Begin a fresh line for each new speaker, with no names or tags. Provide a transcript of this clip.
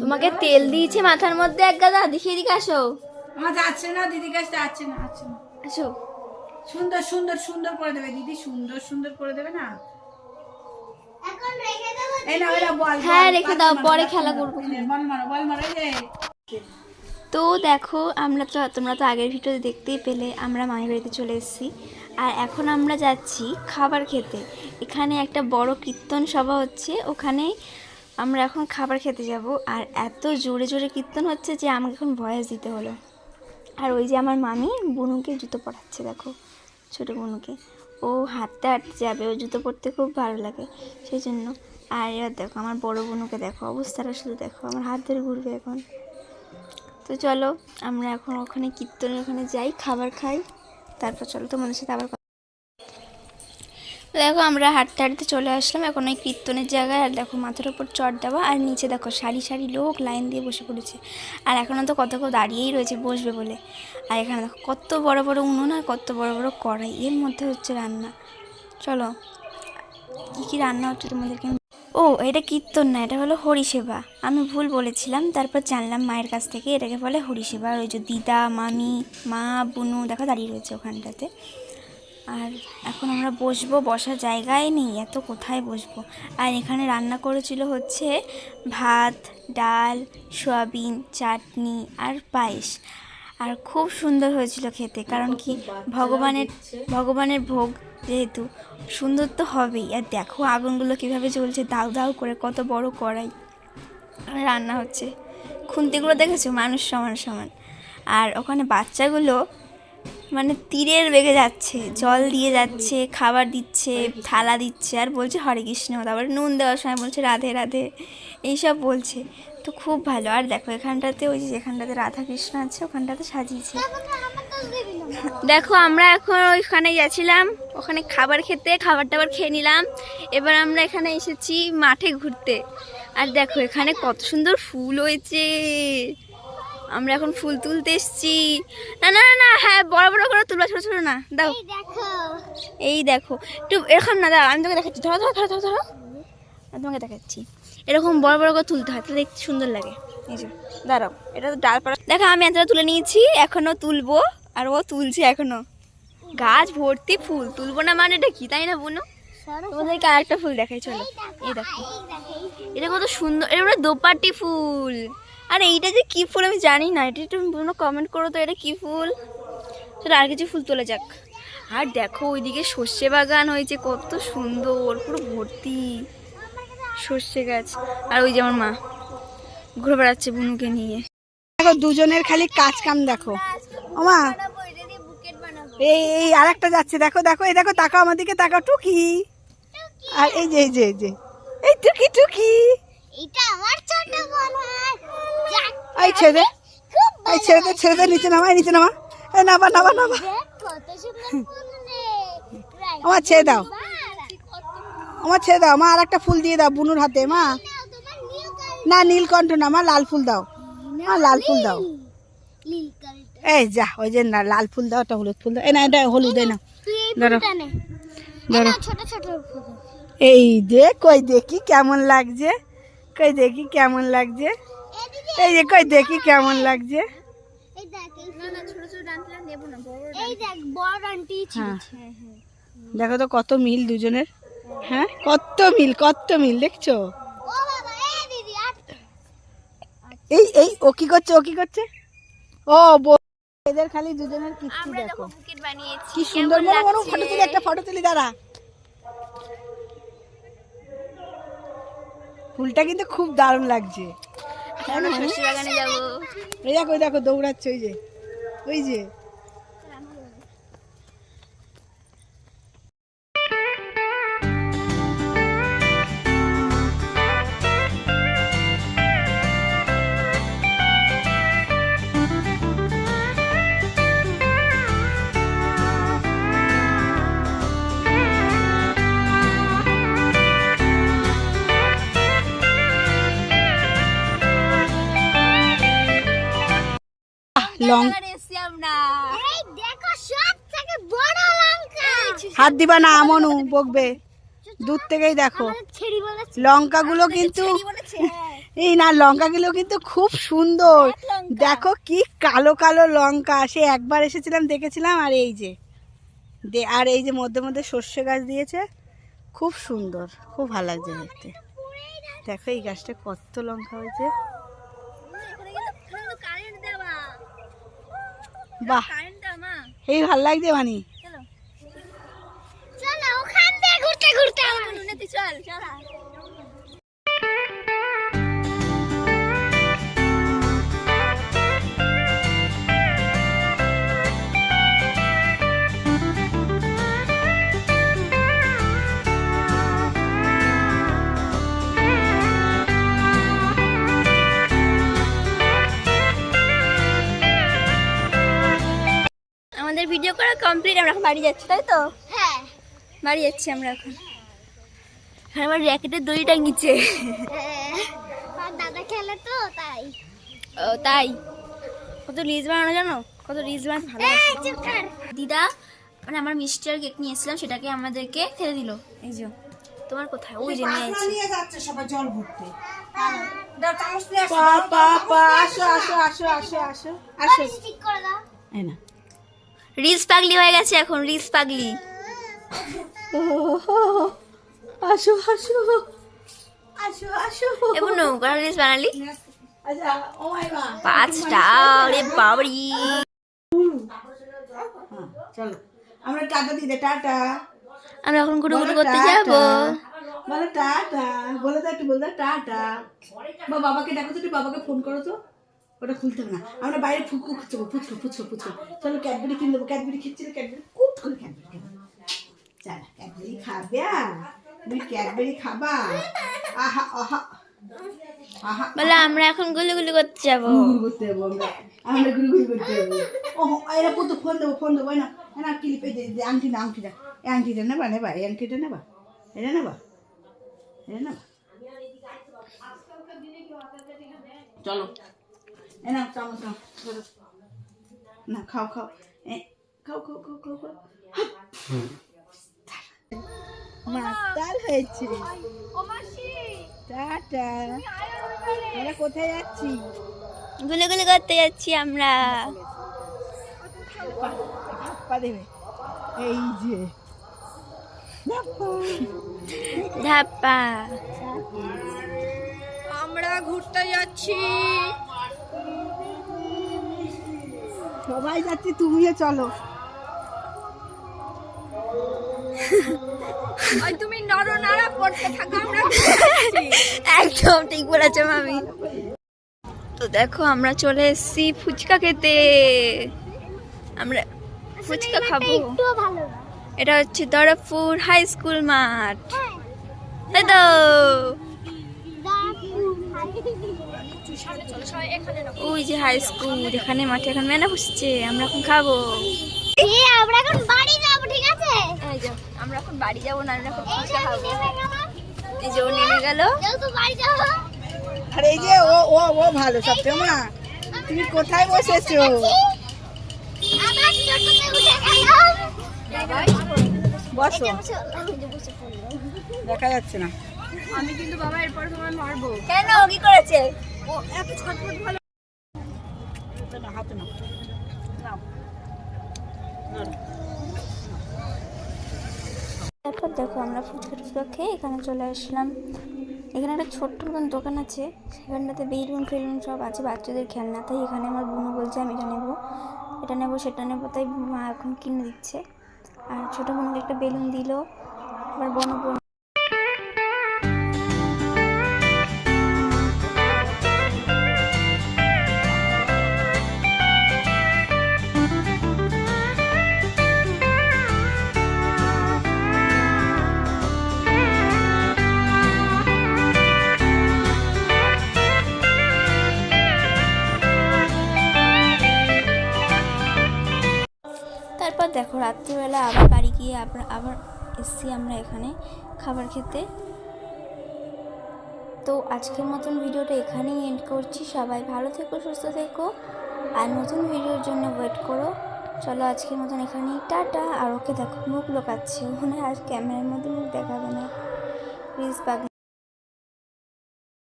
তোমাকে তেল দিয়েছে মাথার মধ্যে এক গাদা। দেখিয়ে দিকে আসো।
আমার যাচ্ছে না দিদি কাছে যাচ্ছে না যাচ্ছে না।
আসো।
সুন্দর সুন্দর সুন্দর করে দেবে দিদি সুন্দর সুন্দর করে দেবে না? এই না ওরা বল
হ্যাঁ, রেখে দাও, পরে খেলা। করব।
এই নে, বল মারো বল মারো এই যে।
তো দেখো আমরা তো তোমরা তো আগের ভিডিওতে দেখতেই পেলে আমরা মায়ের বাড়িতে চলে এসেছি। আর এখন আমরা যাচ্ছি খাবার খেতে। এখানে একটা বড় কীর্তন সভা হচ্ছে ওখানে আমরা এখন খাবার খেতে যাব, আর এত জোরে জোরে কীর্তন হচ্ছে যে আমাকে এখন ভয়েস দিতে হলো। আর ওই যে আমার মামি বুনুকে জুতো পরাচ্ছে, দেখো, ছোটো বুনুকে। ও হাঁটতে হাঁটতে যাবে ও জুতো পরতে খুব ভালো লাগে, সেই জন্য। আর এবার দেখো, আমার বড় বুনুকে দেখো, অবস্থাটা শুধু দেখো, আমার হাত ধরে ঘুরবে এখন। তো চলো, আমরা এখন ওখানে কীর্তনের ওখানে যাই, খাবার খাই, তারপর চলো তোমাদের সাথে আবার দেখো আমরা হাঁটতে হাঁটতে চলে আসলাম এখন ওই কীর্তনের জায়গায়, আর দেখো মাথার উপর চট দেওয়া, আর নিচে দেখো সারি সারি লোক লাইন দিয়ে বসে পড়েছে। আর এখনও তো কত কেউ দাঁড়িয়েই রয়েছে বসবে বলে। আর এখানে দেখো কত বড় বড় উনুন আর কত বড় বড় কড়াই, এর মধ্যে হচ্ছে রান্না। চলো, কী কী রান্না হচ্ছে তোমাদেরকে ও, এটা কীর্তন না, এটা হলো হরিসেবা। আমি ভুল বলেছিলাম, তারপর জানলাম মায়ের কাছ থেকে, এটাকে বলে হরিসেবা। ওই যে দিদা, মামি, মা, বুনু, দেখো দাঁড়িয়ে রয়েছে ওখানটাতে। আর এখন আমরা বসবো, বসার জায়গায় নেই, এত কোথায় বসবো? আর এখানে রান্না করেছিল হচ্ছে ভাত, ডাল, সয়াবিন, চাটনি আর পায়েস। আর খুব সুন্দর হয়েছিল খেতে, কারণ কি ভগবানের ভগবানের ভোগ যেহেতু, সুন্দর তো হবেই। আর দেখো আগুনগুলো কীভাবে জ্বলছে, দাউ দাউ করে কত বড় কড়াই। রান্না হচ্ছে। খুন্তিগুলো দেখেছ? মানুষ সমান সমান। আর ওখানে বাচ্চাগুলো মানে তীরের বেগে যাচ্ছে, জল দিয়ে যাচ্ছে, খাবার দিচ্ছে, থালা দিচ্ছে, আর বলছে হরে কৃষ্ণ, তারপরে নুন দেওয়ার সময় বলছে রাধে রাধে, এইসব বলছে। তো খুব ভালো। আর দেখো এখানটাতে ওই যে যেখানটাতে রাধা কৃষ্ণ আছে, ওখানটাতে সাজিয়েছে। দেখো আমরা এখন ওইখানে গেছিলাম, ওখানে খাবার খেতে, খাবার টাবার খেয়ে নিলাম। এবার আমরা এখানে এসেছি মাঠে ঘুরতে। আর দেখো এখানে কত সুন্দর ফুল হয়েছে। আমরা এখন ফুল তুলতে এসছি। না না না, না হ্যাঁ বড় বড় করে তুলবা ছোট ছোট না দাও। এই দেখো। একটু এরকম না দাও আমি তোকে দেখাচ্ছি। ধরো ধরো ধরো ধরো ধরো। তোমাকে দেখাচ্ছি। এরকম বড় বড় করে তুলতে হয় তাহলে দেখতে সুন্দর লাগে। এই যে দাঁড়াও এটা তো ডালপালা দেখো আমি এতটা তুলে নিয়েছি এখনও তুলবো আর ও তুলছে এখনও। গাছ ভর্তি ফুল তুলবো না মানে এটা কি তাই না বোনো? তোমাদেরকে আরেকটা ফুল দেখাই চলো। এই দেখো এটা কত সুন্দর এটা দোপাটি ফুল। আর, এইটা যে কি ফুল আমি জানি না। এটা একটু কোনো কমেন্ট করো তো, এটা কি ফুল? চলো আর কিছু ফুল তোলা যাক। আর দেখো, ওইদিকে সর্ষে বাগান হয়েছে, কত সুন্দর, পুরো ভর্তি সর্ষে গাছ। আর ওই যে আমার মা, ঘুরে বেড়াচ্ছে বুনুকে নিয়ে।
দেখো, দুজনের খালি কাজ কাম, দেখো। ওমা এই এই, আরেকটা যাচ্ছে, দেখো দেখো, এই দেখো, তাকাও আমার দিকে, তাকাও, টুকি। আর এই যে এই যে এই যে, এই টুকি টুকি।
এটা আমার ছোট
এই ছেড়ে
খুব
এই ছেড়ে দে ছেড়ে দে নিচে নামা এই নিচে নামা। এই নামা নামা নামা।
কত সুন্দর ফুল রে।
আমার ছেড়ে দাও। আমার ছেড়ে দাও। মা আর একটা ফুল দিয়ে দাও বুনুর হাতে মা। না নীলকণ্ঠ না মা লাল ফুল দাও। মা লাল ফুল দাও। এই যা ওই যে না লাল ফুল দাও হলুদ ফুল দাও। এই না এটা হলুদ এই না। ধরো। ধরো। এই দেখ কই দেখি কেমন লাগছে। কই দেখি কেমন লাগছে? এই যে কই দেখি কেমন লাগছে?
এই দেখ এই
না না ছোট ছোট ডান্টলা নেব না বড়
এই দেখ বড় আন্টি
হ্যাঁ। দেখো তো কত মিল দুজনের। হ্যাঁ কত মিল কত মিল দেখছ?
এই
এই এই ও কি করছে ও কি করছে? ও এদের খালি দুজনের কিচ্ছু দেখো
দেখো।
কি সুন্দর মনে মনে ফটো তুলি একটা ফটো তুলি দাঁড়া। ফুলটা কিন্তু খুব দারুণ লাগছে।
আমরা সর্ষে বাগানে যাব।
এই দেখো ওই দেখো দৌড়াচ্ছে ওই যে ওই যে। হাত দিবা না আমনু বকবে। দূর থেকেই দেখো। লঙ্কাগুলো কিন্তু এই না লঙ্কাগুলো কিন্তু খুব সুন্দর। দেখো কি কালো কালো লঙ্কা। সে একবার এসেছিলাম দেখেছিলাম আর এই যে। দে আর এই যে মধ্যে মধ্যে সর্ষে গাছ দিয়েছে। খুব সুন্দর খুব ভালো লাগছে দেখতে। দেখো এই গাছটা কত লঙ্কা হয়েছে। বাহ। এই ভালো লাগছে মানি
চলো ওখান দিয়ে ঘুরতে ঘুরতে
চল চল। কমপ্লিট আমরা এখন বাড়ি যাচ্ছি তাই তো?
হ্যাঁ।
বাড়ি যাচ্ছি আমরা এখন। আর আমার র্যাকেটের দড়ি টাঙ্গিছে
হ্যাঁ। দাদা খেলে তো তাই।
ও তাই? কত রিলস বানানো জানো? কত রিলস বানাতে ভালো দিদা মানে আমার মিষ্টি আর কেক নিয়ে এসেছিলাম সেটাকে আমাদেরকে খেতে দিল। এই যে তোমার কোথায়? ওই যে নিয়ে আছি
যাচ্ছে সবাই জল ভরতে। পা পা পা আসো। আসো আসো আসো আসো আসো।
ঠিক করে দাও।
এই না।
রিলস পাগলি হয়ে গেছে এখন রিস পাগলি।
আসো আসো। আসো আসো।
এবং নৌকা রিলস বানালি?
আচ্ছা ও মাই মা
পাঁচটা রে বাবরি।
চলো। আমরা টাটা দিই টাটা।
আমরা এখন গুরু গুরু করতে। যাব।
বলো টাটা। বলে দাও একটু বলে দাও টাটা। বা বাবাকে ডাকো তো বাবাকে ফোন করো তো। ওটা খুলতে হবে না। আমরা বাইরে ফুকু খুঁজবো ফুচকো ফুচকো ফুচকো চলো ক্যাডবেরি কিনে দেবো। ক্যাডবেরি খেচ্ছিল ক্যাডবেরি। কুট করে ক্যাডবেরি খাব চল ক্যাডবেরি খাবে তুমি ক্যাডবেরি খাবা। আহা আহা। আহা
বলে আমরা এখন গুলু গুলু করতে যাব।
গুড় করতে যাব আমরা। আমরা গুড়ি গুড়ি করতে যাব। ও এরা পুতো ফোন দেবো ফোন দেবো। না না ক্লিপে দে দে আংটিটা আংটিটা। এই আংটিটা নেবা নেবা এই আংটিটা নেবা। এটা নেবা। এটা নেবা। চলো। এ না চামচ খাও খাও এ খাও খাও খাও খাও খাও মাতাল হয়েছে টাটা। আমরা কোথায় যাচ্ছি?
গুলু গুলু করতে যাচ্ছি আমরা।
দেবে। এই যে।
ধাপ্পা।
আমরা ঘুরতে যাচ্ছি। সবাই যাচ্ছি তুমিও চলো।
তুমি নড়ো পড়তে থাকো আমরা
একদম ঠিক বলেছ মামি। তো দেখো আমরা চলে এসেছি ফুচকা খেতে। আমরা ফুচকা খাব।
একটুও ভালো না।
এটা হচ্ছে দরফপুর হাই স্কুল মাঠ। তাই তো? ওই যে হাই স্কুল এখানে মাঠে এখন মেলা বসছে আমরা এখন খাব।
আমরা এখন বাড়ি যাব ঠিক আছে?
আমরা এখন বাড়ি যাব না আমরা এখন ফুচকা খাব।
নেমে
এই যে ও নেমে গেল।
আর এই যে ও ও ও ভালো সত্যি মা তুমি কোথায় বসেছো?
আবার টোটোতে উঠে গেলাম
বসো।
বসে। বসে। পড়লাম
দেখা যাচ্ছে না।
কেন? তারপর দেখো আমরা ফুচকা টুচকা খেয়ে এখানে চলে আসলাম। এখানে একটা ছোট্ট মতন দোকান আছে। সেখানটাতে বেলুন ফেলুন সব আছে, বাচ্চাদের খেলনা। তাই এখানে আমার বোনও বলছে আমি এটা নেব। এটা নেব, সেটা নেব, তাই মা এখন কিনে দিচ্ছে। আর ছোটো বোনকে একটা বেলুন দিল। আবার বোন আবার আবার এসছি আমরা এখানে খাবার খেতে। তো আজকের মতন ভিডিওটা এখানেই এন্ড করছি। সবাই ভালো থেকো, সুস্থ থেকো। আর নতুন ভিডিওর জন্য ওয়েট করো। চলো আজকের মতন এখানেই। টাটা। আর ওকে দেখো, মুখ লোকাচ্ছে। ওখানে আর ক্যামেরার মধ্যে মুখ দেখাবে না। Please bug